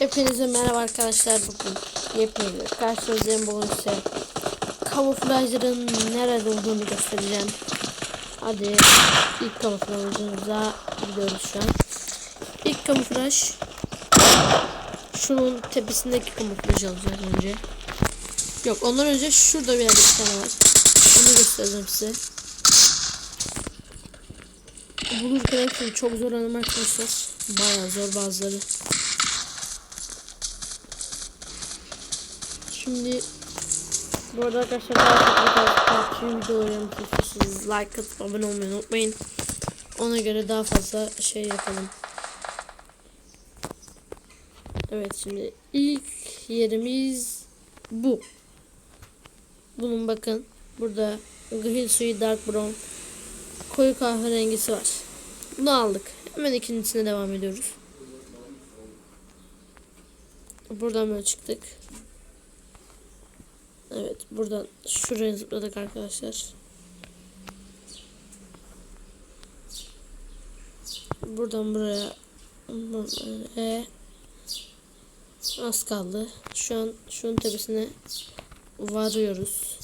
Hepinize merhaba arkadaşlar bugün yepyeni karşınızdayım bugün size kamuflajların nerede olduğunu göstereceğim. Hadi ilk kamuflajımıza gidiyoruz şu an. İlk kamuflaj şunun tepesindeki kamuflajı alacağız önce. Yok ondan önce şurada bir yerde bir tane var. Onu göstereceğim size. Bulurken hepsini çok zor anım arkadaşlar. Bayağı zor bazıları. Şimdi bu arada arkadaşlar daha çok PUBG istiyorsanız like atıp abone olmayı unutmayın. Ona göre daha fazla şey yapalım. Evet şimdi ilk yerimiz bu. Bunun bakın burada grill suyu dark brown koyu kahverengisi var. Bunu aldık. Hemen ikincisine devam ediyoruz. Buradan böyle çıktık. Evet buradan şuraya zıpladık arkadaşlar. Buradan buraya böyle az kaldı. Şu an şunun tepesine varıyoruz.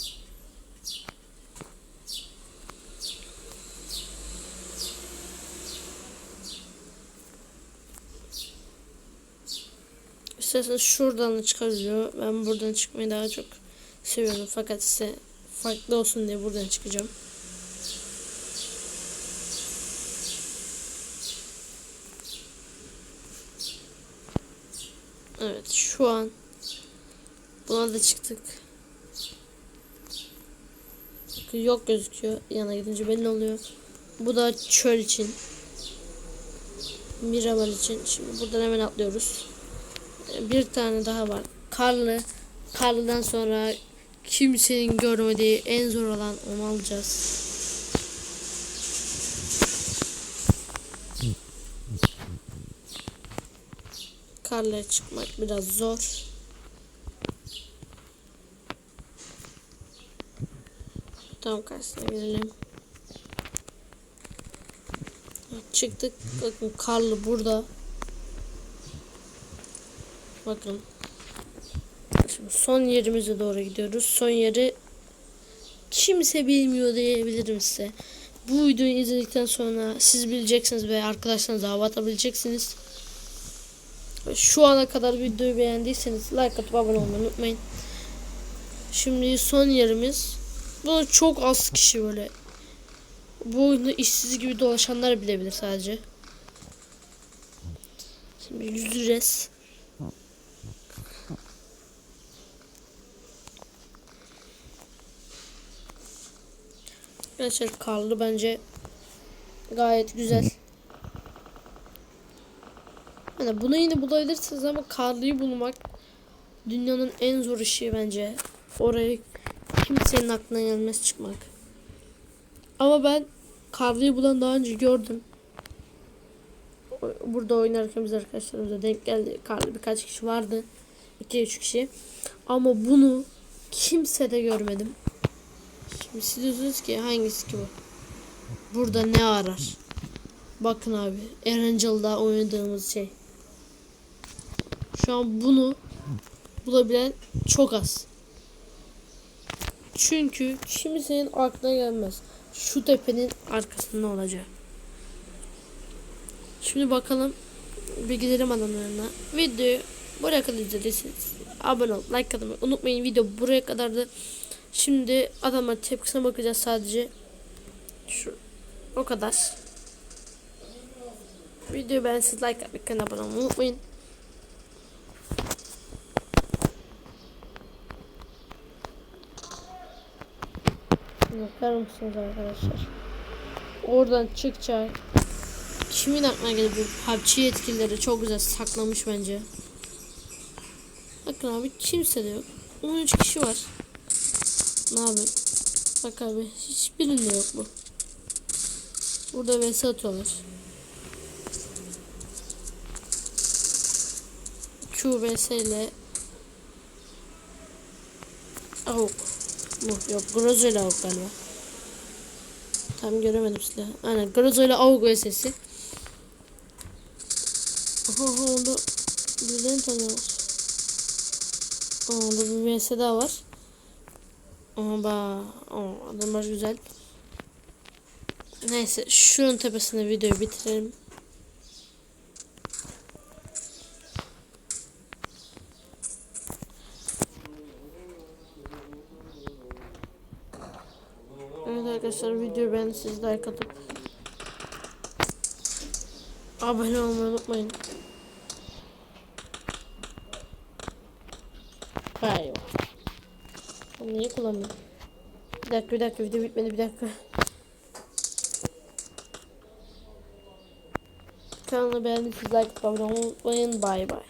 İsterseniz şuradan da çıkarıyor. Ben buradan çıkmayı daha çok seviyorum. Fakat size farklı olsun diye buradan çıkacağım. Evet şu an buna da çıktık. Yok gözüküyor. Yana gidince belli oluyor. Bu da çöl için. Miraval için. Şimdi buradan hemen atlıyoruz. Bir tane daha var. Karlı. Karlıdan sonra kimsenin görmediği en zor olan onu alacağız. Karlıya çıkmak biraz zor. Tam karşısına. Evet, Çıktık. Bakın karlı burada. Bakın. Son yerimize doğru gidiyoruz. Son yeri kimse bilmiyor diyebilirim size. Bu videoyu izledikten sonra siz bileceksiniz ve arkadaşlarınıza hava atabileceksiniz. Şu ana kadar videoyu beğendiyseniz like atıp abone olmayı unutmayın. Şimdi son yerimiz. Bunu çok az kişi böyle bu oyunda işsiz gibi dolaşanlar bilebilir sadece. Şimdi yüzeceğiz. Gerçek karlı bence gayet güzel. Yani bunu yine bulabilirsiniz ama karlıyı bulmak dünyanın en zor işi bence. Oraya kimsenin aklına gelmez çıkmak. Ama ben karlıyı bulan daha önce gördüm. Burada oynarken biz arkadaşlarımıza denk geldi. Karlı birkaç kişi vardı. 2-3 kişi. Ama bunu kimse de görmedim. Şimdi siz diyorsunuz ki hangisi ki bu? Burada ne arar? Bakın abi. Erangel'da oynadığımız şey. Şu an bunu bulabilen çok az. Çünkü kimsenin aklına gelmez. Şu tepenin arkasında olacak. Şimdi bakalım bir gidelim adamlarına. Videoyu buraya kadar izlediyseniz abone ol, like atmayı unutmayın. Video buraya kadardı. Şimdi adamlar tepkisine bakacağız sadece. Şu o kadar. Videoyu beğensiz like atmayı, kanala abone olmayı unutmayın. Bakar mısınız arkadaşlar? Oradan çıkacak. Kimin aklına gelir bu PUBG yetkilileri çok güzel saklamış bence. Bakın abi kimse de yok. 13 kişi var. Ne yapayım? Bak abi hiçbirinde yok bu. Burada vs atıyorlar. Q ile Avuk. Bu yok Grozo ile Avuk galiba. Tam göremedim silahı. Aynen Grozo ile Avuk vs'si. Aha oldu. Birilerini tanıyoruz. Aa, burada bir VS daha var. Aa, ba. Aa, adamlar güzel. Neyse şunun tepesinde videoyu bitirelim. Evet arkadaşlar videoyu beğendiyseniz like atıp abone olmayı unutmayın. Bunu Niye kullanmıyorum? Bir dakika bir dakika video bitmedi bir dakika. Kanalı beğendiyseniz like abone olmayı unutmayın. Bay bay.